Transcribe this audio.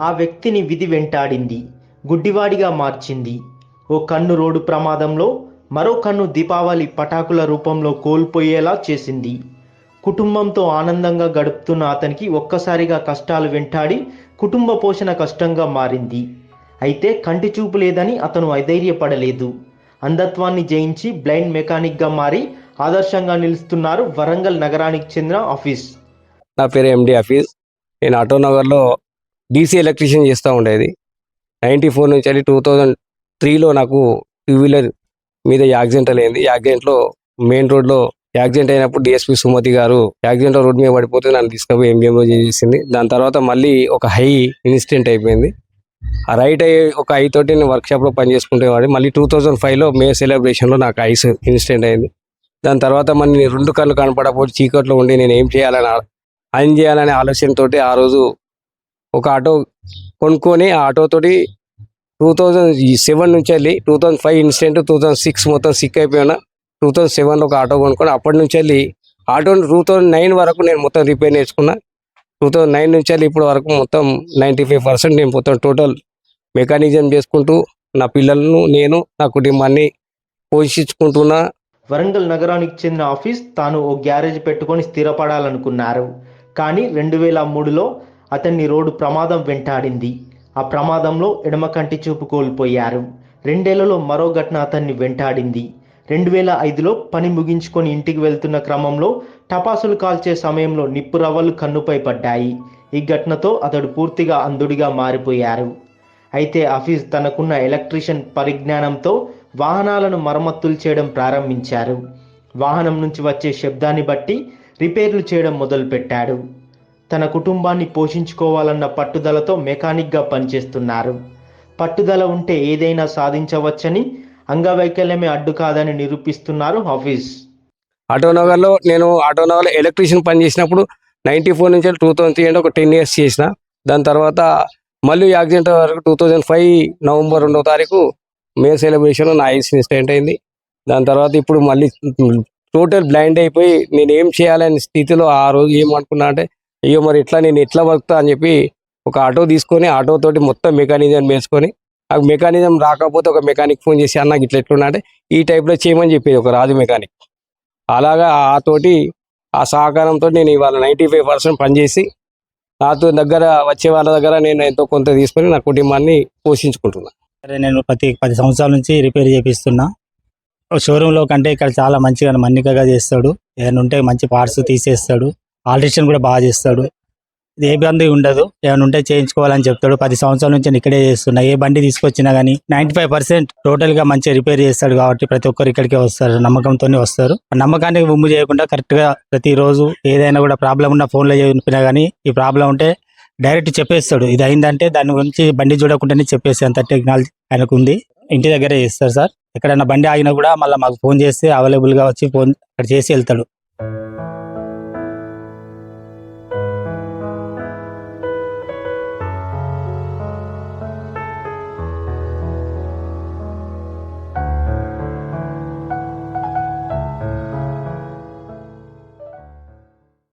ఆ వ్యక్తిని విధి వెంటాడింది గుడ్డివాడిగా మార్చింది. ఓ కన్ను రోడ్డు ప్రమాదంలో మరో కన్ను దీపావళి పటాకుల రూపంలో కోల్పోయేలా చేసింది. కుటుంబంతో ఆనందంగా గడుపుతున్న అతనికి ఒక్కసారిగా కష్టాలు వెంటాడి కుటుంబ పోషణ కష్టంగా మారింది. అయితే కంటి చూపు లేదని అతను అధైర్యపడలేదు. అంధత్వాన్ని జయించి బ్లైండ్ మెకానిక్గా మారి ఆదర్శంగా నిలుస్తున్నారు వరంగల్ నగరానికి చెందిన ఆఫీస్. నా పేరు ఎండి ఆఫీస్. నేను ఆటోనగర్లో డీసీ ఎలక్ట్రీషియన్ చేస్తూ ఉండేది. నైంటీ ఫోర్ నుంచి వెళ్ళి టూ థౌజండ్ త్రీలో నాకు టూ వీలర్ మీద యాక్సిడెంట్ అయింది యాక్సిడెంట్లో మెయిన్ రోడ్లో యాక్సిడెంట్ అయినప్పుడు డిఎస్పి సుమతి గారు యాక్సిడెంట్ రోడ్ మీద పడిపోతే నన్ను తీసుకుపోయి ఎంజిఎంలో చేసింది దాని తర్వాత మళ్ళీ ఒక హై ఇన్సిడెంట్ అయిపోయింది. ఆ రైట్ అయ్యి ఒక ఐ తోటి నేను వర్క్షాప్లో పనిచేసుకుంటేవాడి మళ్ళీ టూ థౌజండ్ ఫైవ్లో మే సెలబ్రేషన్లో నాకు ఐస్ ఇన్సిడెంట్ అయింది. దాని తర్వాత మళ్ళీ రెండు కళ్ళు కనపడకపోతే చీకట్లో ఉండి నేను ఏం చేయాలని ఏం చేయాలనే ఆలోచనతోటి ఆ రోజు ఒక ఆటో కొనుక్కొని ఆ ఆటోతోటి టూ థౌజండ్ సెవెన్ నుంచి వెళ్ళి two thousand five incident two thousand six మొత్తం సిక్ అయిపోయినా టూ థౌజండ్ సెవెన్లో ఒక ఆటో కొనుక్కొని అప్పటి నుంచి వెళ్ళి ఆటో టూ థౌజండ్ నైన్ వరకు నేను మొత్తం రిపేర్ నేర్చుకున్నా. టూ థౌజండ్ నైన్ నుంచి వెళ్ళి ఇప్పుడు వరకు మొత్తం నైంటీ ఫైవ్ పర్సెంట్ నేను మొత్తం టోటల్ మెకానిజం చేసుకుంటూ నా పిల్లలను నేను నా కుటుంబాన్ని పోషించుకుంటున్నా. వరంగల్ నగరానికి చెందిన ఆఫీస్ తాను ఓ గ్యారేజ్ పెట్టుకొని స్థిరపడాలనుకున్నారు. కానీ రెండు వేల మూడులో అతన్ని రోడ్డు ప్రమాదం వెంటాడింది. ఆ ప్రమాదంలో ఎడమ కంటి చూపు కోల్పోయారు. రెండేళ్ళలో మరో ఘటన అతన్ని వెంటాడింది. రెండు వేల ఐదులో పని ముగించుకొని ఇంటికి వెళ్తున్న క్రమంలో టపాసులు కాల్చే సమయంలో నిప్పు రవ్వలు కన్నుపై పడ్డాయి. ఈ ఘటనతో అతడు పూర్తిగా అంధుడిగా మారిపోయారు. అయితే హఫీజ్ తనకున్న ఎలక్ట్రీషియన్ పరిజ్ఞానంతో వాహనాలను మరమ్మతులు చేయడం ప్రారంభించారు. వాహనం నుంచి వచ్చే శబ్దాన్ని బట్టి రిపేర్లు చేయడం మొదలుపెట్టాడు. తన కుటుంబాన్ని పోషించుకోవాలన్న పట్టుదలతో మెకానిక్గా పనిచేస్తున్నారు. పట్టుదల ఉంటే ఏదైనా సాధించవచ్చని అంగవైకల్యమే అడ్డు కాదని నిరూపిస్తున్నారు హఫీజ్. ఆటోనగర్లో నేను ఆటోనగర్లో ఎలక్ట్రీషియన్ పని చేసినప్పుడు నైంటీ ఫోర్ నుంచి టూ థౌసండ్ త్రీ అంటే ఒక టెన్ ఇయర్స్ చేసిన. దాని తర్వాత మళ్ళీ యాక్సిడెంట్ వరకు టూ థౌజండ్ ఫైవ్ నవంబర్ రెండో తారీఖు మే సెలబ్రేషన్ నా ఐస్ ఇన్సిడెంట్ అయింది. దాని తర్వాత ఇప్పుడు మళ్ళీ టోటల్ బ్లైండ్ అయిపోయి నేను ఏం చేయాలనే స్థితిలో ఆ రోజు ఏమనుకున్నా అంటే అయ్యో మరి ఇట్లా నేను ఎట్లా వర్క్తా అని చెప్పి ఒక ఆటో తీసుకొని ఆటో తోటి మొత్తం మెకానిజం వేసుకొని ఆ మెకానిజం రాకపోతే ఒక మెకానిక్ ఫోన్ చేసి అన్న ఇట్లా ఎట్లున్నా? అంటే ఈ టైప్లో చేయమని చెప్పేది ఒక రాజు మెకానిక్. అలాగా ఆ తోటి ఆ సహకారంతో నేను ఇవాళ నైంటీ ఫైవ్ పర్సెంట్ పనిచేసి నాతో దగ్గర వచ్చే వాళ్ళ దగ్గర నేను ఎంతో కొంత తీసుకొని నా కుటుంబాన్ని పోషించుకుంటున్నాను సరే నేను ప్రతి పది సంవత్సరాల నుంచి రిపేర్ చేపిస్తున్నా. షోరూంలో కంటే ఇక్కడ చాలా మంచిగా మన్నికగా చేస్తాడు. ఏమైనా ఉంటే మంచి పార్ట్స్ తీసేస్తాడు. ఆల్ట్రేషన్ కూడా బాగా చేస్తాడు. ఏ ఇబ్బంది ఉండదు. ఏమైనా ఉంటే చేయించుకోవాలని చెప్తాడు. పది సంవత్సరాల నుంచి నేను ఇక్కడే చేస్తున్నా. ఏ బండి తీసుకొచ్చినా కానీ నైన్టీ ఫైవ్ పర్సెంట్ టోటల్గా మంచిగా రిపేర్ చేస్తాడు కాబట్టి ప్రతి ఒక్కరు ఇక్కడికే వస్తారు. నమ్మకంతోనే వస్తారు. నమ్మకానికి ఉమ్ము చేయకుండా కరెక్ట్గా ప్రతిరోజు ఏదైనా కూడా ప్రాబ్లం ఉన్నా ఫోన్లో చెప్పినా కానీ ఈ ప్రాబ్లం ఉంటే డైరెక్ట్ చెప్పేస్తాడు. ఇది అయిందంటే దాని గురించి బండి చూడకుండానే చెప్పేసి అంత టెక్నాలజీ ఆయనకు ఉంది. ఇంటి దగ్గరే చేస్తారు సార్. ఎక్కడైనా బండి ఆగినా కూడా మళ్ళీ మాకు ఫోన్ చేస్తే అవైలబుల్గా వచ్చి ఫోన్ అక్కడ చేసి వెళ్తాడు.